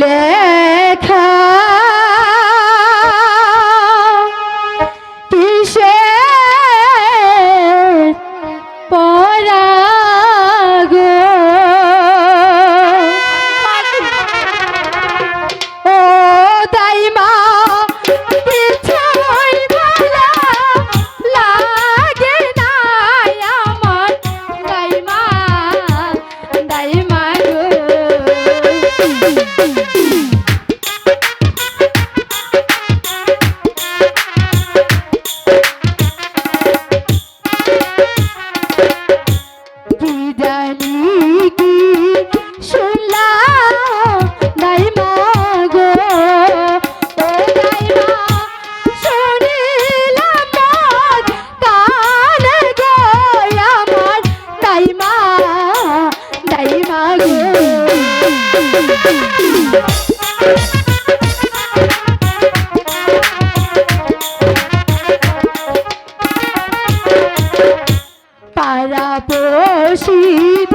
söyle গো পাড়া পশি